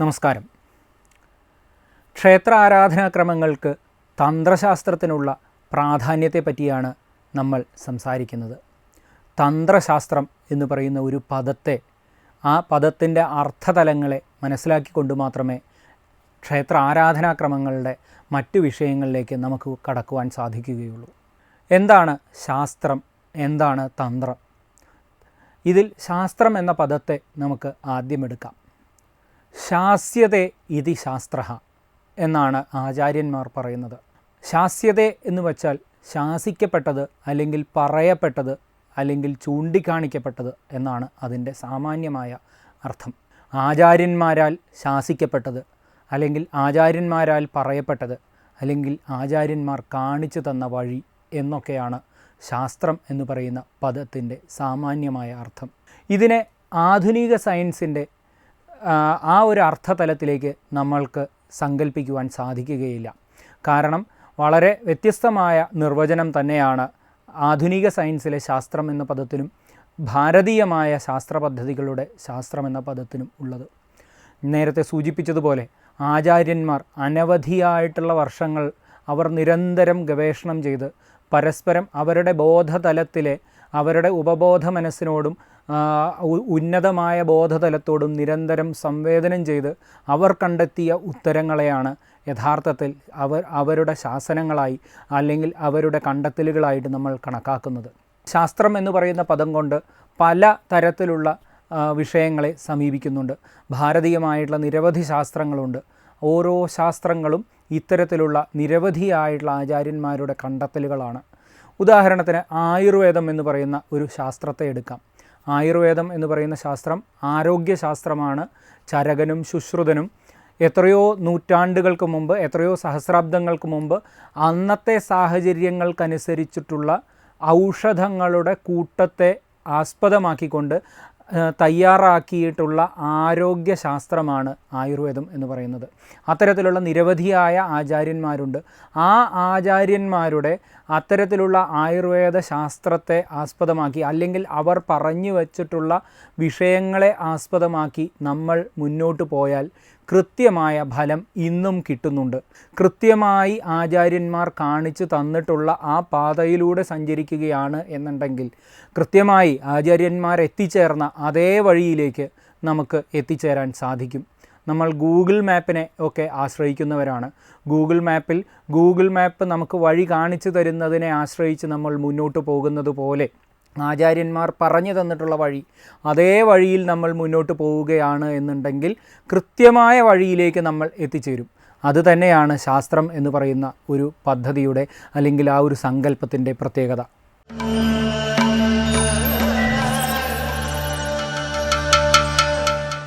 നമസ്കാരം. ക്ഷേത്ര ആരാധനാക്രമങ്ങൾക്ക് തന്ത്രശാസ്ത്രത്തിനുള്ള പ്രാധാന്യത്തെ പറ്റിയാണ് നമ്മൾ സംസാരിക്കുന്നത്. തന്ത്രശാസ്ത്രം എന്ന് പറയുന്ന ഒരു പദത്തെ ആ പദത്തിന്റെ അർത്ഥതലങ്ങളെ മനസ്സിലാക്കിക്കൊണ്ട് മാത്രമേ ക്ഷേത്ര ആരാധനാക്രമങ്ങളുടെ മറ്റു വിഷയങ്ങളിലേക്ക് നമുക്ക് കടക്കുവാൻ സാധിക്കുകയുള്ളൂ. എന്താണ് ശാസ്ത്രം? എന്താണ് തന്ത്രം? ഇതിൽ ശാസ്ത്രം എന്ന പദത്തെ നമുക്ക് ആദ്യം എടുക്കാം. ശാസ്യതേ ഇതി ശാസ്ത്ര എന്നാണ് ആചാര്യന്മാർ പറയുന്നത്. ശാസ്യതേ എന്ന് വച്ചാൽ ശാസിക്കപ്പെട്ടത് അല്ലെങ്കിൽ പറയപ്പെട്ടത് അല്ലെങ്കിൽ ചൂണ്ടിക്കാണിക്കപ്പെട്ടത് എന്നാണ് അതിന്റെ സാമാന്യമായ അർത്ഥം. ആചാര്യന്മാരാൽ ശാസിക്കപ്പെട്ടത് അല്ലെങ്കിൽ ആചാര്യന്മാരാൽ പറയപ്പെട്ടത് അല്ലെങ്കിൽ ആചാര്യന്മാർ കാണിച്ചു തന്ന വഴി എന്നൊക്കെയാണ് ശാസ്ത്രം എന്ന് പറയുന്ന പദത്തിന്റെ സാമാന്യമായ അർത്ഥം. ഇതിനെ ആധുനിക സയൻസിന്റെ ആ ഒരു അർത്ഥതലത്തിലേക്ക് നമ്മൾക്ക് സങ്കല്പിക്കുവാൻ സാധിക്കുകയില്ല. കാരണം വളരെ വ്യത്യസ്തമായ നിർവചനം തന്നെയാണ് ആധുനിക സയൻസിലെ ശാസ്ത്രം എന്ന പദത്തിനും ഭാരതീയമായ ശാസ്ത്ര പദ്ധതികളുടെ ശാസ്ത്രം എന്ന പദത്തിനും ഉള്ളത്. നേരത്തെ സൂചിപ്പിച്ചതുപോലെ ആചാര്യന്മാർ അനവധിയായിട്ടുള്ള വർഷങ്ങൾ അവർ നിരന്തരം ഗവേഷണം ചെയ്ത് പരസ്പരം അവരുടെ ബോധതലത്തിലെ അവരുടെ ഉപബോധ മനസ്സിനോടും ഉന്നതമായ ബോധതലത്തോടും നിരന്തരം സംവേദനം ചെയ്ത് അവർ കണ്ടെത്തിയ ഉത്തരങ്ങളെയാണ് യഥാർത്ഥത്തിൽ അവർ അവരുടെ ശാസനങ്ങളായി അല്ലെങ്കിൽ അവരുടെ കണ്ടെത്തലുകളായിട്ട് നമ്മൾ കണക്കാക്കുന്നത്. ശാസ്ത്രം എന്ന് പറയുന്ന പദം കൊണ്ട് പല തരത്തിലുള്ള വിഷയങ്ങളെ സമീപിക്കുന്നുണ്ട്. ഭാരതീയമായിട്ടുള്ള നിരവധി ശാസ്ത്രങ്ങളുണ്ട്. ഓരോ ശാസ്ത്രങ്ങളും ഇത്തരത്തിലുള്ള നിരവധിയായിട്ടുള്ള ആചാര്യന്മാരുടെ കണ്ടെത്തലുകളാണ്. ഉദാഹരണത്തിന് ആയുർവേദം എന്ന് പറയുന്ന ഒരു ശാസ്ത്രത്തെ എടുക്കാം. ആയുർവേദം എന്ന് പറയുന്ന ശാസ്ത്രം ആരോഗ്യശാസ്ത്രമാണ്. ചരകനും ശുശ്രുതനും എത്രയോ നൂറ്റാണ്ടുകൾക്ക് മുമ്പ് എത്രയോ സഹസ്രാബ്ദങ്ങൾക്ക് മുമ്പ് അന്നത്തെ സാഹചര്യങ്ങൾക്കനുസരിച്ചിട്ടുള്ള ഔഷധങ്ങളുടെ കൂട്ടത്തെ ആസ്പദമാക്കിക്കൊണ്ട് തയ്യാറാക്കിയിട്ടുള്ള ആരോഗ്യശാസ്ത്രമാണ് ആയുർവേദം എന്ന് പറയുന്നത്. അത്തരത്തിലുള്ള നിരവധിയായ ആചാര്യന്മാരുണ്ട്. ആ ആചാര്യന്മാരുടെ അത്തരത്തിലുള്ള ആയുർവേദ ശാസ്ത്രത്തെ ആസ്പദമാക്കി അല്ലെങ്കിൽ അവർ പറഞ്ഞു വച്ചിട്ടുള്ള വിഷയങ്ങളെ ആസ്പദമാക്കി നമ്മൾ മുന്നോട്ട് പോയാൽ കൃത്യമായ ഫലം ഇന്നും കിട്ടുന്നുണ്ട്. കൃത്യമായി ആചാര്യന്മാർ കാണിച്ചു തന്നിട്ടുള്ള ആ പാതയിലൂടെ സഞ്ചരിക്കുകയാണ് എന്നുണ്ടെങ്കിൽ കൃത്യമായി ആചാര്യന്മാർ എത്തിച്ചേർന്ന അതേ വഴിയിലേക്ക് നമുക്ക് എത്തിച്ചേരാൻ സാധിക്കും. നമ്മൾ ഗൂഗിൾ മാപ്പിനെ ഒക്കെ ആശ്രയിക്കുന്നവരാണ്. ഗൂഗിൾ മാപ്പിൽ ഗൂഗിൾ മാപ്പ് നമുക്ക് വഴി കാണിച്ചു തരുന്നതിനെ ആശ്രയിച്ച് നമ്മൾ മുന്നോട്ട് പോകുന്നത് പോലെ ആചാര്യന്മാർ പറഞ്ഞു തന്നിട്ടുള്ള വഴി അതേ വഴിയിൽ നമ്മൾ മുന്നോട്ട് പോവുകയാണ് എന്നുണ്ടെങ്കിൽ കൃത്യമായ വഴിയിലേക്ക് നമ്മൾ എത്തിച്ചേരും. അതുതന്നെയാണ് ശാസ്ത്രം എന്ന് പറയുന്ന ഒരു പദ്ധതിയുടെ അല്ലെങ്കിൽ ആ ഒരു സങ്കല്പത്തിന്റെ പ്രത്യേകത.